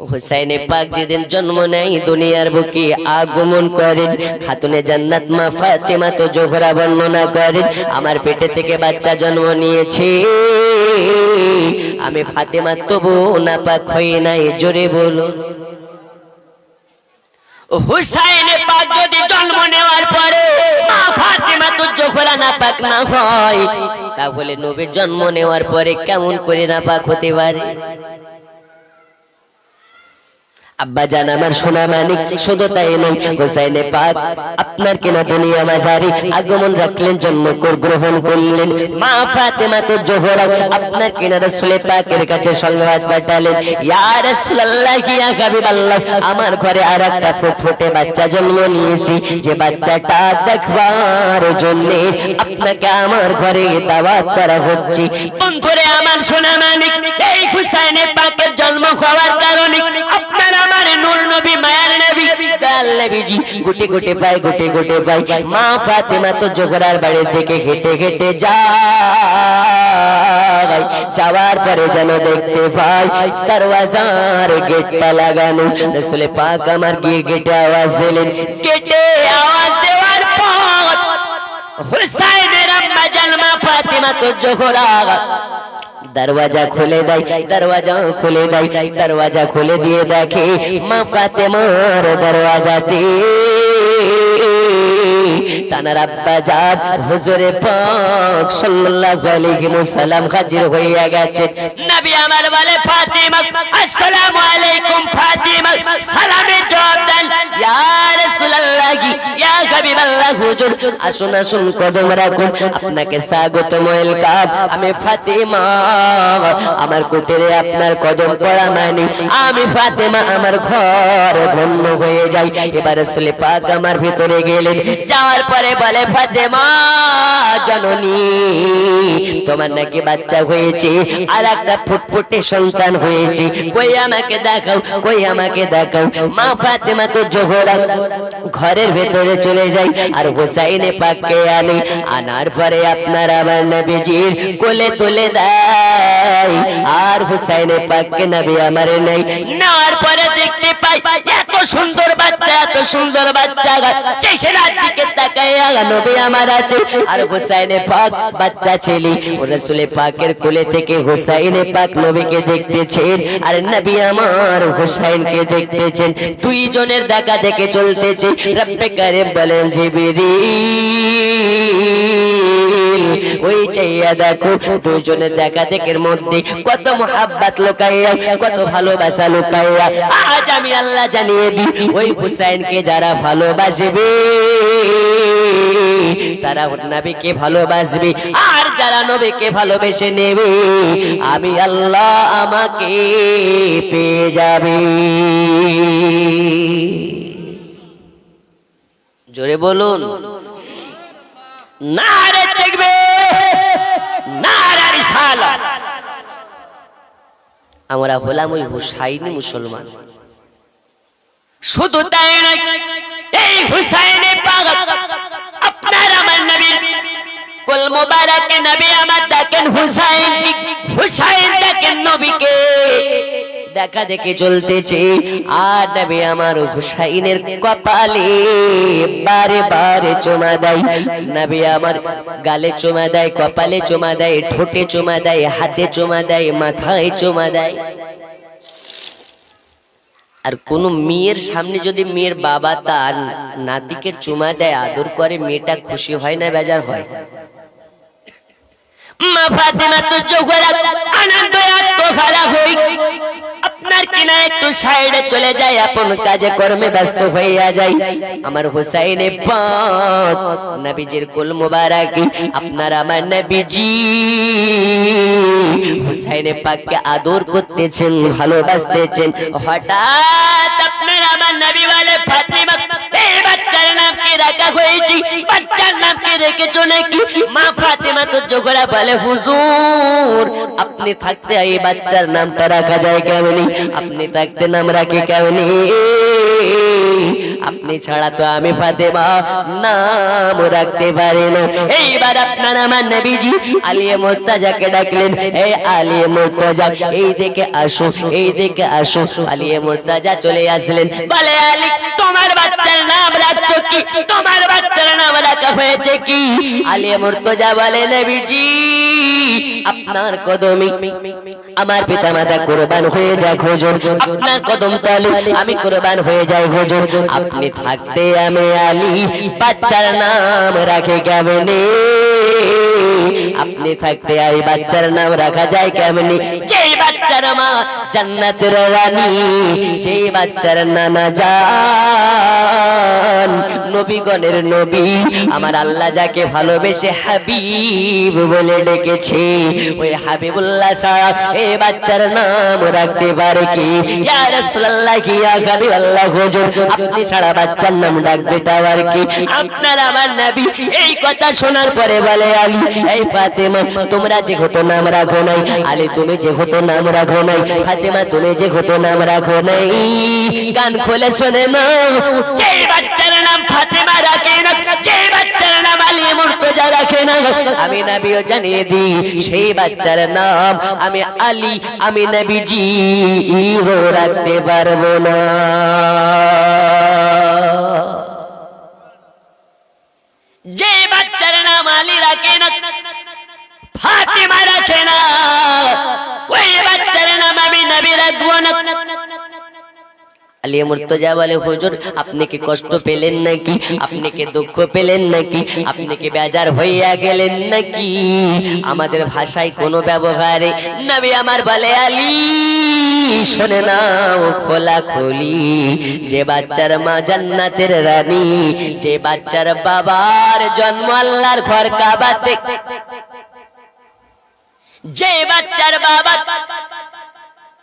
হুসাইনে পাক যেদিন জন্ম নেয়, দুনিয়ার বুকে আগমন করেন। খাতুনে জান্নাত মা ফাতেমা তো জোহরা বর্ণনা করেন, আমার পেটে থেকে বাচ্চা জন্ম নিয়েছে। আমি ফাতেমা তবু না পাক হয়ে নাই, জোরে বলো। হুসাইনে পাক যদি জন্ম নেওয়ার পরে মা ফাতেমা তো জোহরা না পাক না হয়, তাহলে নবীর জন্ম নেওয়ার পরে কেমন করে না পাক হতে পারে? আব্বা জান আমার সোনা মানিক, শুধু তাই নয়, হোসাইনে পাক আপনার কিনা দুনিয়া মাঝারি আগমন রাখলেন জন্ম কর- গ্রহণ করলেন। মা ফাতেমা তো জোহরা আপনার কিনা রাসূলের পাকের কাছে সংবাদ পাঠালেন। ইয়া রাসূলুল্লাহ, ইয়া হাবিবাল্লাহ, আমার ঘরে আর একটা ফুটফুটে বাচ্চা জন্ম নিয়েছি। যে বাচ্চাটা দেখবার জন্য আপনাকে আমার ঘরে দাওয়াত করা হচ্ছে। বন্ধুরে, আমার সোনা মানিক, এই হুসাইনে পাকের জন্ম হওয়ার কারণে নবী মায়ার নবী দয়াল নবীজি গুটে গুটে পায় গুটে গুটে পায় মা ফাতেমা তো জোহরার বাড়ির দিকে হেঁটে হেঁটে যায় যাওয়ার পরে যেন দেখতে পাই দরওয়াজার গেটটা লাগানো রসুলে পাক আমার গিয়ে গেটে আওয়াজ দিলেন গেটে আওয়াজ দেওয়ার পর হুসাইনের আম্মা জানমা ফাতেমা তো জোহরা দরওয়াজা খুলে দেয় দরওয়াজা খুলে দেয় দরওয়াজা খুলে দিয়ে দেখে মা ফাতেমার দরওয়াজাতে তানার হুজুরে পাক সাল্লাল্লাহু আলাইহি ওয়াসাল্লাম হাজির নবী আমার বলে, ফাতিমা, আসসালামু আলাইকুম ফাতিমা সালামের জবাব দেন। ইয়া রাসূলুল্লাহ, ইয়া হাবিবাল্লাহ, হুজুর, আসুন আসুন, কদম রাখুন। আপনাকে স্বাগতম ওয়েলকাম। আমি ফাতিমা, আমার কুটিরে আপনার কদম পড়া মানে। আমি ফাতেমা, আমার ঘর ধন্য হয়ে যাই। এবারে সুলে পাক আমার ভিতরে গেলেন। যাওয়ার পরে বলে, ফাতেমা, জননী, তোমার নাকি বাচ্চা হয়েছে আর একটা ফুটফুটে সন্তান হয়েছে। কই আমাকে দেখাও, কই আমাকে দেখাও। মা ফাতেমা তো জোহরা, ঘরের ভেতরে চলে যাই আর হুসাইনে পাককে আনে। আনার পরে আপনার আমার নবীজির কোলে তুলে দেয়। আর হুসাইনে পাককে নবী আমার নেই। নেওয়ার পরে দেখতে পাই সুন্দর বাচ্চা, এত সুন্দর বাচ্চা চেহারার দিকে তাকাইয়া নবী আমার আছে। আর হুসাইনে পাক বাচ্চা ছেলে, ও রাসূলে পাকের কোলে থেকে হুসাইনে পাক নবীকে দেখতেছেন, আর নবী আমার হুসাইনকে দেখতেছেন। দুইজনের দেখা দেখে চলতেছে। রব্বে কারিম বলেন, জিবরিল, ওই চাইয়া দেখো দুজনের দেখা দেখের মধ্যে কত মোহাব্বত লুকাইয়া, কত ভালোবাসা লুকাইয়া। আজ আমি আল্লাহ জানিয়ে ওই হুসাইনকে যারা ভালোবাসবে তারা নবীকে ভালোবাসবে। আর যারা নবীকে ভালোবেসে নেবে আমি আল্লাহ আমাকে পেয়ে যাবে। জোরে বলুন। নারে দেখবে নারে রিসালাত আমরা হলাম ওই হুসাইনি মুসলমান। শুধু তাই নয়, এই হুসাইনে আপনার আমার নবীর কুল মুবারকে নবী আমার দেখেন হুসাইন হুসাইন দেখেন নবীকে। দেখা দেখে চলতেছে, আর নবী আমার হুসাইনের কপালে বারে বারে চুমা দেয়। নবী আমার গালে চুমা দেয়, কপালে চুমা দেয়, ঠোঁটে চুমা দেয়, হাতে চুমা দেয়, মাথায় চুমা দেয়। আর কোন মেয়ের সামনে যদি মেয়ের বাবা তার নাতিকে চুমা দেয়, আদর করে, মেয়েটা খুশি হয় না, বেজার হয়? মা ফাতেমা তো চোখ আনন্দ আত্মহারা হই। আপনার কিনা একটু সাইডে চলে আপন কাজে কর্মে ব্যস্ত হইয়া যাই। আমার হুসাইনে পথ নবীজির কুল মুবারক, আপনার আমার নবীজি। হুসাইনে পাককে আদর করতেছেন, ভালোবাসতেছেন। হঠাৎ হয়েছে বাচ্চার নাম কি রেখেছো নাকি? মা ফাতেমা তো জোগড়া বলে, হুজুর, আপনি থাকতে এই বাচ্চার নামটা রাখা যায় কেমনি? আপনি থাকতে নাম রাখে কেমনি? আপনি ছাড়া তো আমি ফাতেমা নাম রাখতে পারি না। এইবার আপনার আমার নবীজি আলিয়ে মোর্তাজাকে ডাকলেন এই আলিয়ে মোর্তাজা, এই দিকে আসো, এই দিকে আসো। আলিয়ে মোর্তাজা চলে আসলেন, বলে, আলী, তোমার বাচ্চার নাম রাখছো কি? তোমার বাচ্চার আপনার আমার পিতা মাতা কোরবান হয়ে কদম আমি কোরবান হয়ে যাই খোঁজন আপনি থাকতে আমি আলী, বাচ্চার নাম রাখে কেমনে? আপনি থাকতে এই বাচ্চার নাম রাখা যায় কেমনি? যেই বাচ্চার মা জান্নাতের রানী, যেই বাচ্চার নানা জান, নবীগণের নবী, আমার আল্লাহ যাকে ভালোবেসে হাবিব বলে ডেকেছে। ওই হাবিবুল্লাহ ছাড়া এই বাচ্চার নাম রাখতে পারে কি? ইয়া রাসূলুল্লাহ, কি ইয়া হাবিবাল্লাহ, হুজুর, আপনি ছাড়া বাচ্চার নাম ডাকবে তার কি? আপনার আমার নবী এই কথা শোনার পরে বলে আলী, এই ফাতেমা, তোমরা যে হতো নাম রাখো নাই আলী, তুমি যে হতো নাম রাখো নাই ফাতেমা, তুমি যে হতো নাম রাখো নাই গান খোলে শোনে না যে বাচ্চার নাম ফাতেমা রাখে না, যে বাচ্চার নাম আলী মুর্তজা রাখে না, আমি নবীও জানিয়ে দিই, সেই বাচ্চার নাম আমি আলী, আমি নবীজি রাখতে পারব না যে বাচ্চার নাম আলী রাখে না। ফাতিমা রাখে না। ওই বাচ্চার নাম আমি নবী রাখব না। আলী মুর্তজা বলে, হুজুর, আপনি কি কষ্ট পেলেন নাকি? আপনি কি দুঃখ পেলেন নাকি? আপনি কি বেজার হইয়া গেলেন নাকি? আমাদের ভাষায় কোনো ব্যবহারে নবী আমার বলে, আলী, শোনে নাও, খোলা খোলি। যে বাচ্চার মা জান্নাতের রানী, যে বাচ্চার বাবার জন্ম আল্লাহর ঘর কাবাতে। যে বাচ্চার বাবা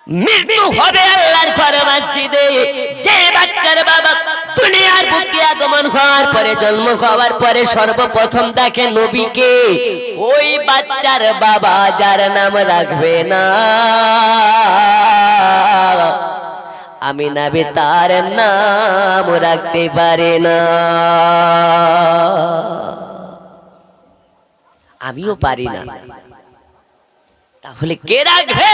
মৃত্যু হবে আল্লাহর ঘর মসজিদে। যে বাচ্চার বাবা দুনিয়ার বুকে আগমন হওয়ার পরে, জন্ম হওয়ার পরে সর্বপ্রথম দেখে নবীকে, ওই বাচ্চার বাবা যার নাম রাখবে না। আমি নাবি তার নাম রাখতে পারে না। আমিও পারি না। তাহলে কে রাখবে?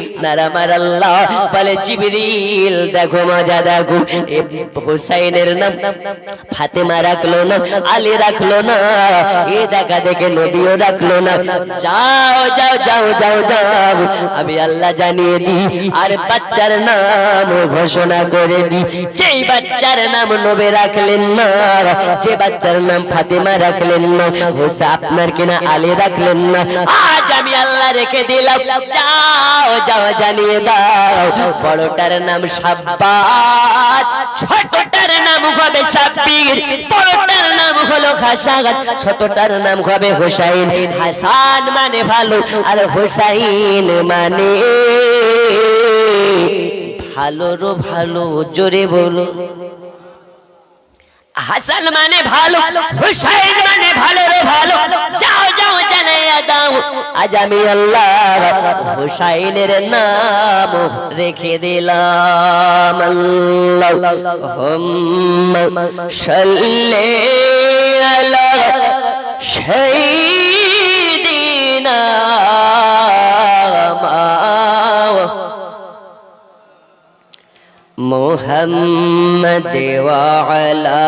আপনার আমার আল্লাহ বলে জিবরিল, দেখো মজা, দেখো। হুসাইনের নাম ফাতেমা রাখল না, আলী রাখল না, এ দেখা দেখে নবীও রাখল না। যাও যাও যাও যাও যাও, আমি আল্লাহ জানিয়ে দি আর বাচ্চার নাম ঘোষণা করে দি যেই বাচ্চার নাম নবে রাখলেন না, যে বাচ্চার নাম ফাতেমা রাখলেন না, হোসা আপনার কিনা আলী রাখলেন না, আজ আমি আল্লাহ রেখে দিলাম। যাও যাও, জানিয়ে দাও, বড়টার নাম সাব্বাত, ছোটটার নাম হবে সাব্বির, বড়টার নাম হলো খাসাগাত ছোটটার নাম হবে হোসাইন। হাসান মানে ভালো, আর হোসাইন মানে ভালোরও ভালো, জোরে বলো। হাসান মানে ভালো, হুসাইন মানে ভালো রে ভালো। যাও যাও জানাইয়া দাও, আজ আমি আল্লাহ হুসাইনের নাম রেখে দিলাম। আল্লাহুম্মা সাল্লি আলা সাইয়্যিদিনা محمد وعلى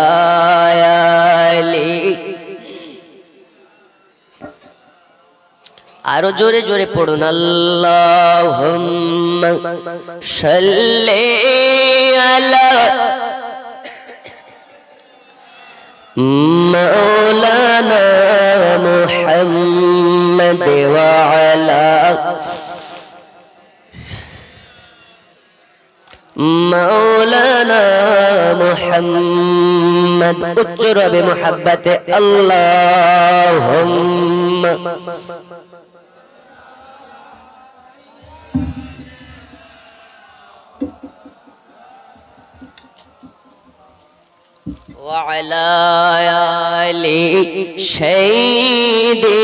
آله আরো জোরে জোরে পড়ুন আল্লাহ সাল্লি আলা مولانا محمد وعلى مولانا محمد اجر بمحبة اللهم. وعلى علي شيدنا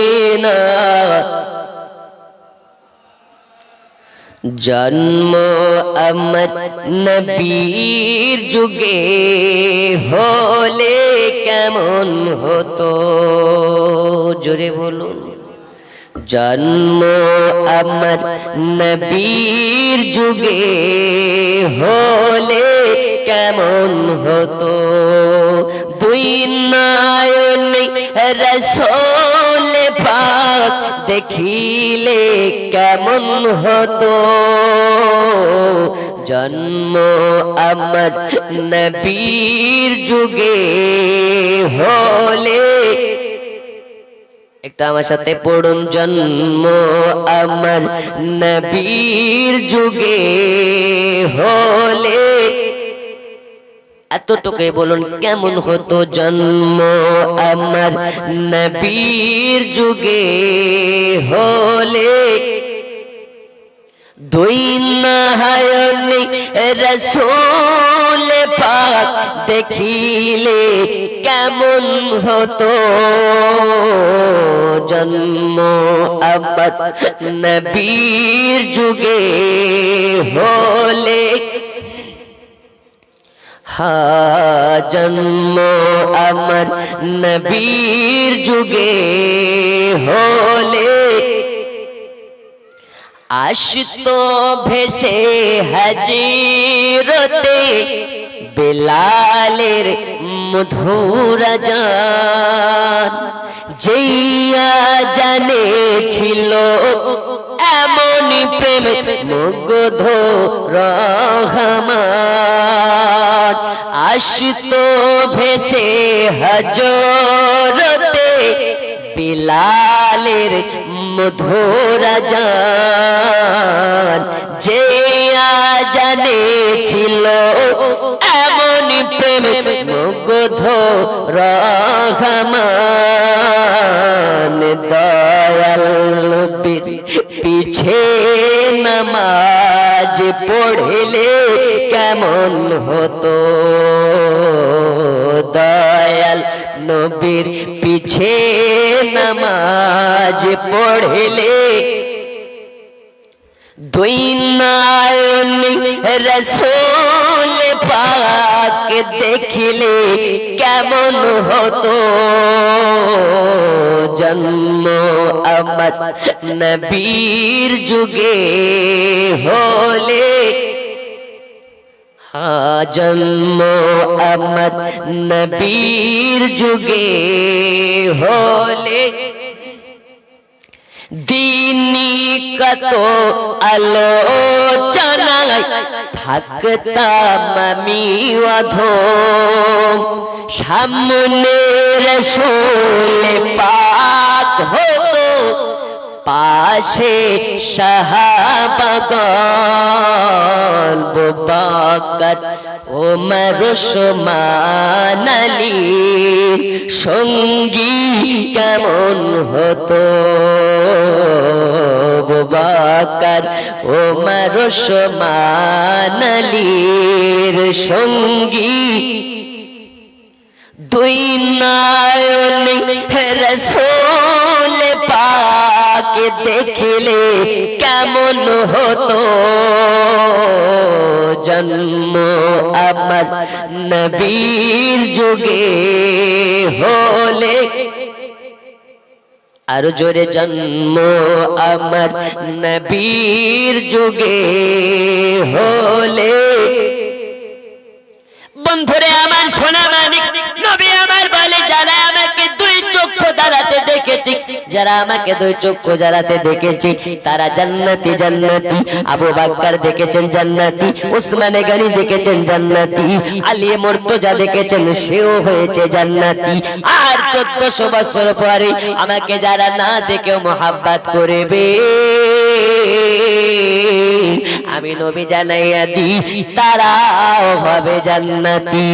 জন্ম আমার নবীর যুগে হলে কেমন হতো? জোরে বলুন। জন্ম আমার নবীর যুগে হলে কেমন হতো? দুই নয়নে রসোল পাক দেখিলে কেমন হতো? জন্ম আমার নবীর যুগে হলে। একটা আমার সাথে পড়ুন, জন্ম আমার নবীর যুগে হলে। এতটুকুই বলুন, কেমন হতো জন্ম? আমার নবীর যুগে হলে দুই নাহায়নি রসোল পাক দেখিলে কেমন হতো জন্ম? আবার নবীর যুগে হলে জন্ম আমার নবীর যুগে হলে। আসতো ভেসে হাজিরতে বেলালের মধুর যেইয়া জানে ছিল এমন প্রেম মুগ্ধ রহমান? আসতো ভেসে হজরতে বিলালের মধুর জান। যে জানে ছিল এমন প্রেম মুগ্ধ রহমান। দয়াল বীর পিছে নামাজ পড়লে কেমন হতো? দয়াল নবীর পিছে নামাজ পড়লে দুই নায়নি রসোল পাক দেখিলে কেমন হতো? জন্ম আমার নবীর যুগে হলে। হা জন্ম আমার নবীর যুগে হলে। দিনী কত আলোচনায় থাকতাম আমি অধম। সামনে রসোল হতো পাশে শাহাবাগান বুবাকর ওমর ওসমান আলী। সঙ্গী কেমন হতো? বুবাকর ওমর ওসমান আলীর সঙ্গী। দুই নায়নি রসোল পাক দেখিলে কেমন হতো? জন্ম আমার নবীর যুগে হলে। আর জোরে, জন্ম আমার নবীর যুগে হলে। বন্ধুরে, আমার সোনা মানিক দেখেছি, যারা আমাকে দুই চক্ষু জ্বালাতে দেখেছি, তারা জান্নাতি জান্নাতি। আবু বাক্কার দেখেছেন জান্নাতি, উসমানে গানি দেখেছেন জান্নাতি, আলী মুর্তজা দেখেছেন, সেও হয়েছে জান্নাতি। আর চোদ্দশো বছর পরে আমাকে যারা না দেখেও মোহাব্বাত করবে, আমি নবী জানাইয়া দি তারাও হবে জান্নাতি।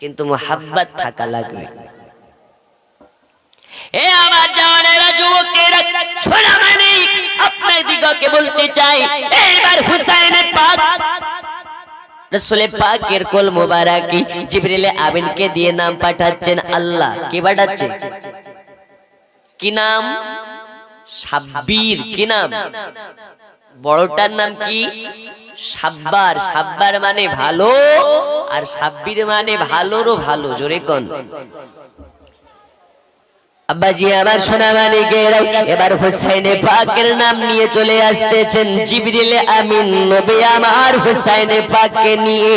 কিন্তু মোহাব্বত থাকা লাগবে। এ আমার জওয়ানেরা, যুবকেরা, শোনা মানে আপনার দিগকে বলতে চাই, এইবার পাক রসুলে পাকের কোল মোবারকি জিবরিলে আমিনকে দিয়ে নাম পাঠাচ্ছেন আল্লাহ। কি পাঠাচ্ছেন কি নাম? সাব্বির। কি নাম? বড়টার নাম কি? সাব্বার। সাব্বার মানে ভালো আর সাব্বির মানে ভালোরও ভালো, জোরে কোন। আব্বাজি, আমার সোনা মানিকেরাও এবার হুসাইনে পাকের নাম নিয়ে চলে আসতেছেন জিবরিল আমিন। নবী আমার হুসাইনে পাককে নিয়ে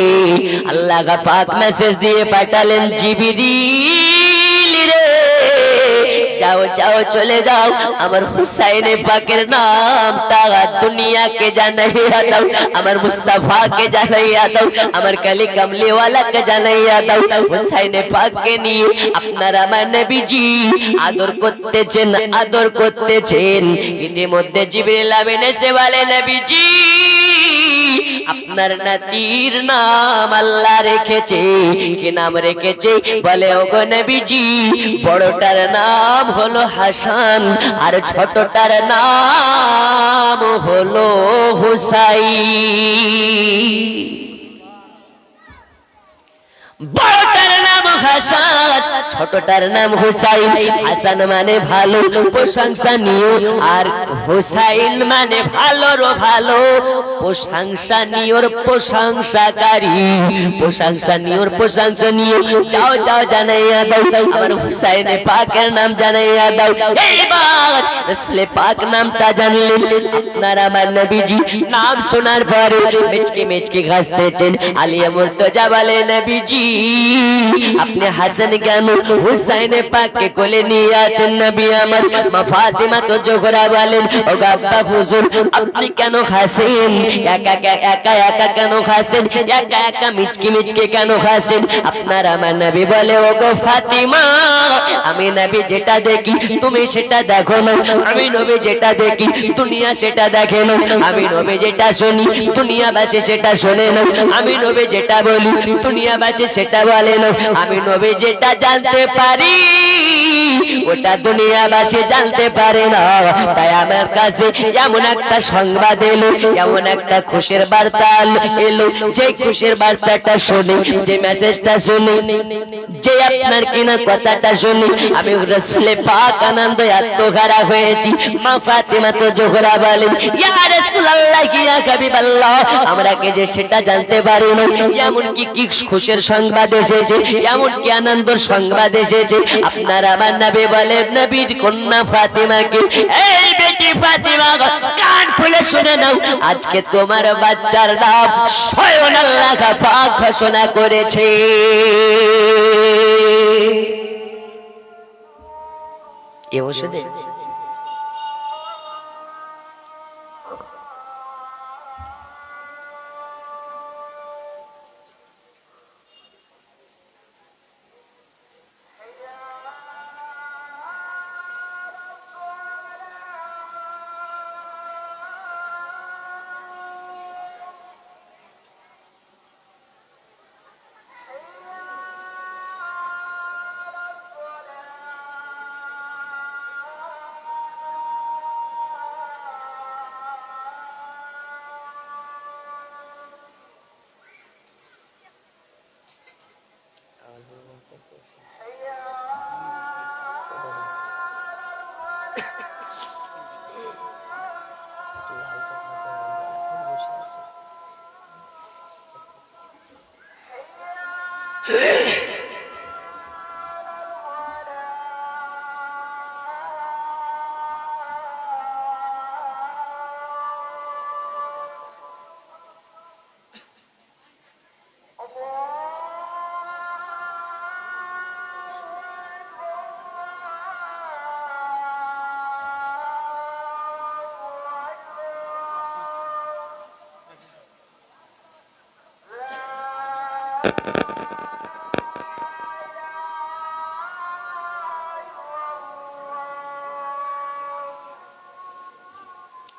আল্লাহ পাক মেসেজ দিয়ে পাঠালেন জিবরিল। রে যাও যাও, চলে যাও। আমার হুসাইনে পাকের নাম তারা দুনিয়াকে জানাইয়া দাও। আমার মুস্তাফাকে জানাইয়া দাও। আমার কালি কামলিওয়ালাকে জানাইয়া দাও। হুসাইনে পাককে নিয়ে আপনারা আমার নবীজি আদর করতেছেন আদর করতেছেন। ইতিমধ্যে জিবরিল আমিন এসে বলে, নবীজি আপনার নাতির নাম আল্লাহ রেখেছে। কি নাম রেখেছে? বলে, ওগো নবীজি, বড়টার নাম হলো হাসান আর ছোটটার নাম হলো হুসাই নাম হাসান, ছোটটার নাম হুসাইন। হাসান মানে ভালো, প্রশংসা নিও। আর হুসাইন মানে ভালোর ভালো। প্রশংসাকারী। যাও যাও, জানাইয়া দাও। আমার হুসাইনে পাকের নাম জানাইয়া দাও। পাক নামটা আমার নবীজি নাম শোনার পরে মেচকে মেচকে ঘাসতেছেন। আলিয়া নবীজি আপনি হাসান কেন হুসাইনে পাককে কোলে নিয়ে আছেন নবী আমার? মা ফাতিমা তো জোহরা বলেন, ও গাব্বা হুজুর, আপনি কেন খাসেন? একা একা একা কেন খাসেন? একা একা মিচকি মিচকে কেন খাসেন? আপনার আমার নবী বলে, ও গো ফাতিমা, আমি নবী যেটা দেখি, তুমি সেটা দেখো না। আমি নবী যেটা দেখি, দুনিয়া সেটা দেখে না। আমি নবী যেটা শুনি দুনিয়া বাসে সেটা শোনে না। আমি নবী যেটা বলি দুনিয়া বাসে সেটা বলে না আমি নবী যেটা জানতে পারি, ওটা দুনিয়াবাসী জানতে পারে না। তাই আমার কাছে এমন একটা সংবাদ এলো, এমন একটা খুশির বার্তা এলো যে খুশির বার্তাটা শুনি, যে মেসেজটা শুনি, যে আপনার কিনা কথাটা শুনি, আমি রসুলে পাক আনন্দ আত্মহারা হয়েছি। মা ফাতিমা তো জোহরা বলেন আমরা কে যে সেটা জানতে পারি না? এমন কি কি খুশির সংবাদ এসেছে এমন কি আনন্দের সংবাদ এসেছে। আপনার আমার নবী বলেন, নবীর কন্যা ফাতিমাকে, এই বেটি ফাতিমা কান খুলে শুনে নাও, আজকে তোমার বাচ্চার নাম স্বয়ং আল্লাহ পাক ঘোষণা করেছে। এ ওষুধে Ugh!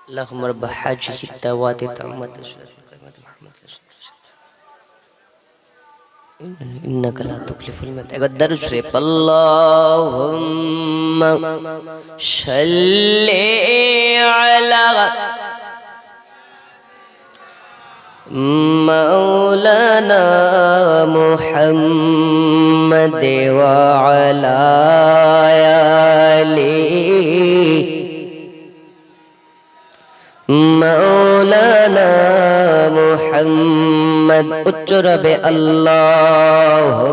لغمر بحاجه الدوات تعمد إنك لا تكلف المد أقدر شريف اللهم صل على مولانا محمد وعلى آله. مولانا محمد اجرب اللهم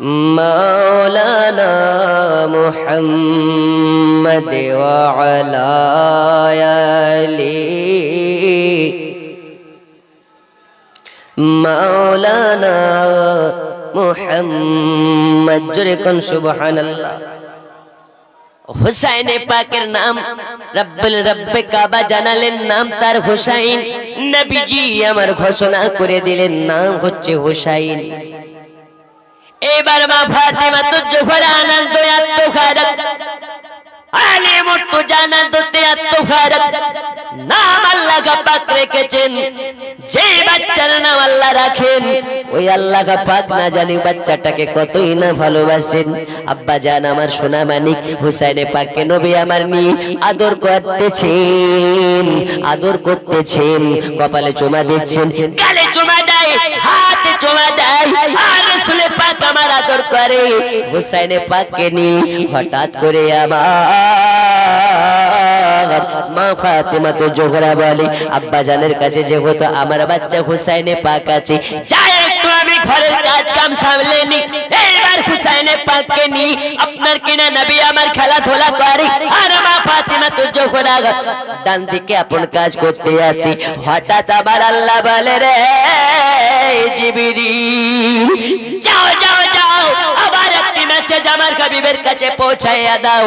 مولانا محمد وعلى آله مولانا মুহাম্মদ জোরে কোন সুবহানাল্লাহ হুসাইনে পাকের নাম রব্বুল রব্বে কাবা জানালেন নাম তার হুসাইন নবীজি আমার ঘোষণা করে দিলেন নাম হচ্ছে হুসাইন এবার মা ফাতেমা তো জোহরা আনন্দ জানি বাচ্চাটাকে কতই না ভালোবাসেন। জান আমার সোনা মানিক, হুসাইনে পাককে নবী আমার নিয়ে আদর করতেছেন আদর করতেছেন। কপালে চুমা দিচ্ছেন, গালে চুমা দেয় আমার বলে, আব্বা জানের কাছে যে আমার বাচ্চা হুসাইনে পাক আছে যাই একটু আমি ঘরের কাজ কাম সামলে নি এইবার হুসাইনে ডান দিকে আপন কাজ করতে আছি। হঠাৎ আবার আল্লাহ বলে রে জিবিরি যাও যাও যাও। আবার একটি মেসেজ আমার হাবিবের কাছে পৌঁছাইয়া দাও।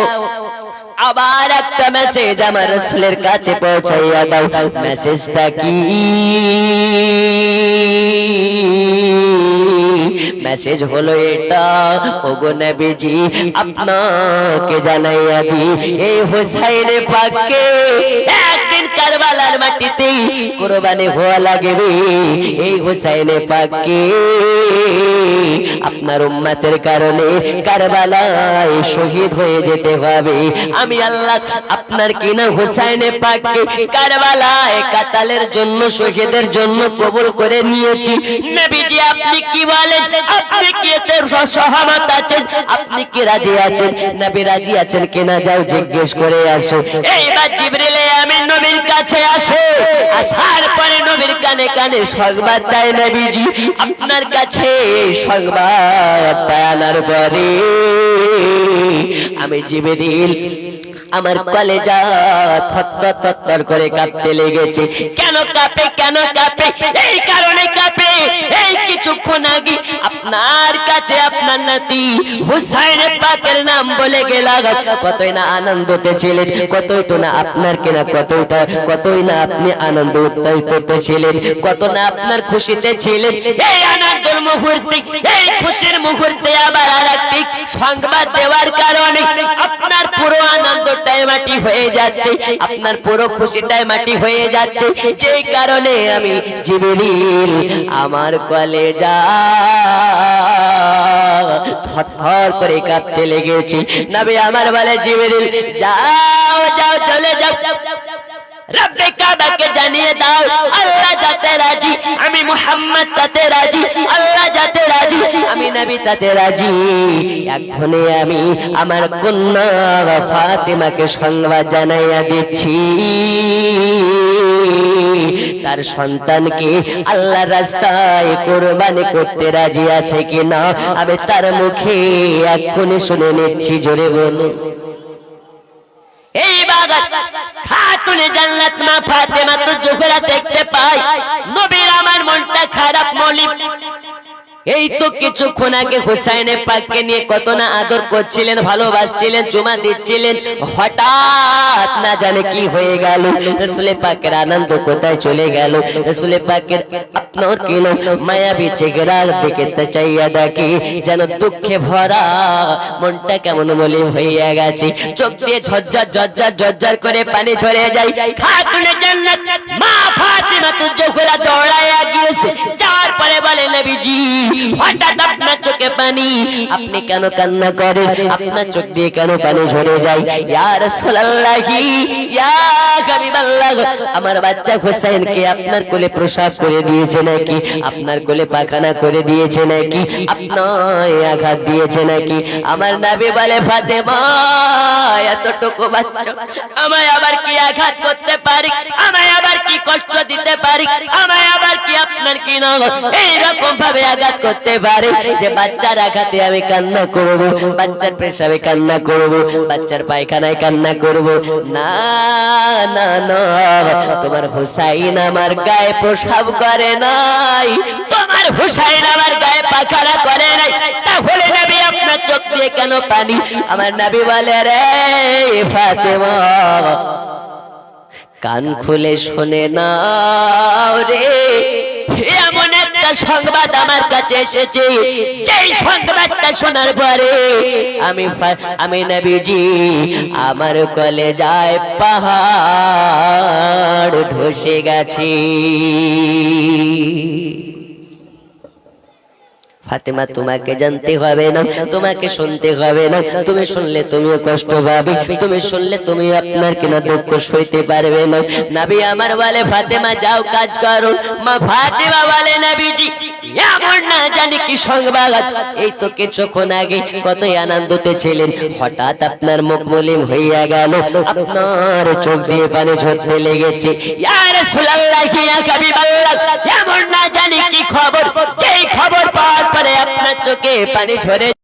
আবার একটা মেসেজ আমার রসুলের কাছে পৌঁছাইয়া দাও। মেসেজটা কি? মেসেজ হলো এটা। ওগো নবীজি, আপনাকে জানাইয়া দি এই হোসাইনে পাককে একদিন কারবালার মাটিতে কোরবানি হওয়া লাগবে। এই হোসাইনে পাককে আপনার উম্মাতের কারণে কারবালায় শহীদ হয়ে যেতে হবে। আমি আল্লাহ আপনার কিনা হুসাইনে পাককে কারবালায় কাতালের জন্য, শহীদের জন্য কবুল করে নিয়েছি। নবীজি আপনি কি বলেন? আপনি কি এতে সহমত আছেন? আপনি কি রাজি আছেন? নবী রাজি আছেন কিনা? যাও জিজ্ঞেস করে আসো। এইবার জিবরিলে আমি নবীর কাছে আসে। আসার পরে নবীর কানে কানে সংবাদ দেয় নবীজি। আপনার কাছে সংবাদ আনার পরে আমি জিবরিল, আমার কলেজা থত্তর থত্তর করে কাঁপতে লেগেছে। কেন কাঁপে? কেন কাঁপে? এই কারণে কাঁপে। এই কিছুক্ষণ আগে আপনার কাছে আপনার নাতি হুসাইন পাকের নাম বলে গেলাম। কতই না আনন্দতে ছিলেন, কতই তো না আপনার কিনা কতইটা কতই না আপনি আনন্দ উত্তারিত ছিলেন, কত না আপনার খুশিতে ছিলেন। এই আনন্দের মুহূর্তে, এই খুশির মুহূর্তে আবার আর সংবাদ দেওয়ার কারণে আপনার পুরো আনন্দটাই মাটি হয়ে যাচ্ছে, আপনার পুরো খুশিটাই মাটি হয়ে যাচ্ছে। যেই কারণে আমি জিবরিল আমার কলেজা। থরথর করে কাঁপতে লেগেছি। নবী আমার বলে, জিবরিল, যাও যাও, চলে যাও। তাতে রাজি, আল্লাহ যাতে রাজি, আমি নবী তাতে রাজি। আমি আমার ফাতেমাকে সংবাদ জানাইয়া দিচ্ছি। তার সন্তানকে আল্লাহ রাস্তায় কোরবানি করতে রাজি আছে কিনা? আমি তার মুখে এক্ষুনি শুনে নিচ্ছি, জোরে বলুন। এই বাগান খাতুনে জান্নাত মা ফাতেমা তো জোহরা দেখতে পাই নবীর আমার মনটা খারাপ মলিম এই তো কিছুক্ষণ আগে হুসাইনের পাককে নিয়ে কত না আদর করছিলেন, ভালোবাসছিলেন চুমা দিচ্ছিলেন, হঠাৎ না জানে কি হয়ে গেল। রসুলে পাকের আনন্দ কোথায় চলে গেল? রসুলে পাকের আপনার কিলো মায়াবী চেহারার দিকে চাইয়া দেখি যেন দুঃখে ভরা মনটা কেমন বলে হইয়া গেছে। চোখ দিয়ে ঝরঝর ঝরঝর ঝরঝর করে পানি ঝরে যায়। খাতুনে জান্নাত, মা ফাতিমা তো জোহরা দৌড়াইয়া গিয়েছে। যাওয়ার পরে বলে, নবীজি হঠাৎ আপনার আপনি কেন কান্না করেন? চোখ দিয়ে কেন পানি ঝরে যায়? ইয়া রাসূলুল্লাহি, ইয়া আমার বাচ্চা হুসাইনকে আপনার কোলে প্রসাব করে দিয়েছে নাকি? আপনার কোলে পাখানা করে দিয়েছে নাকি? আপনার আঘাত দিয়েছে নাকি? আমার নবী বলে, ফাতেমা, এতটুকু বাচ্চা, আমায় আবার কি আঘাত করতে পারি? আমায় আবার কি কষ্ট দিতে পারি? আমায় আবার কি আপনার কি এইরকম ভাবে আঘাত করতে পারে যে বাচ্চার আঘাতে আমি কান্না করব, বাচ্চার পেশাবে কান্না করব, বাচ্চার পায়খানায় কান্না করব। না না তোমার হুসাইন আমার গায়ে প্রসাব করে নাই। তোমার হুসাইন আমার গায়ে পাখারা করে নাই। তাহলে নবী আপনার চোখ দিয়ে কেন পানি? আমার নাবি বলে, রে ফাতেমা, কান খুলে শোনে না রে। সংবাদ আমার কাছে এসেছে। যেই সংবাদটা শোনার পরে আমি আমি নবীজি আমার কলে যায় পাহাড় ধসে গেছে। ফাতেমা তোমাকে জানতে হবে না তোমাকে শুনতে হবে না তুমি শুনলে তুমিও কষ্ট পাবে তুমি শুনলে তুমি আপনার কিনা দুঃখ সইতে পারবে না। নাবি আমার বলে ফাতেমা যাও কাজ করো। মা ফাতেমা বলে নাবিজি এমন না জানি কি সংবাদ। এই তো কিছুক্ষণ আগে কতই আনন্দতে ছিলেন। হঠাৎ আপনার মুখ মলিম হইয়া গেল। আপনার চোখ দিয়ে পানি ঝরতে লেগেছে। ইয়া রাসূলুল্লাহ ইয়া হাবিবাল্লাহ এমন না জানি কি খবর? যেই খবর পাওয়ার পরে আপনার চোখে পানি ঝরে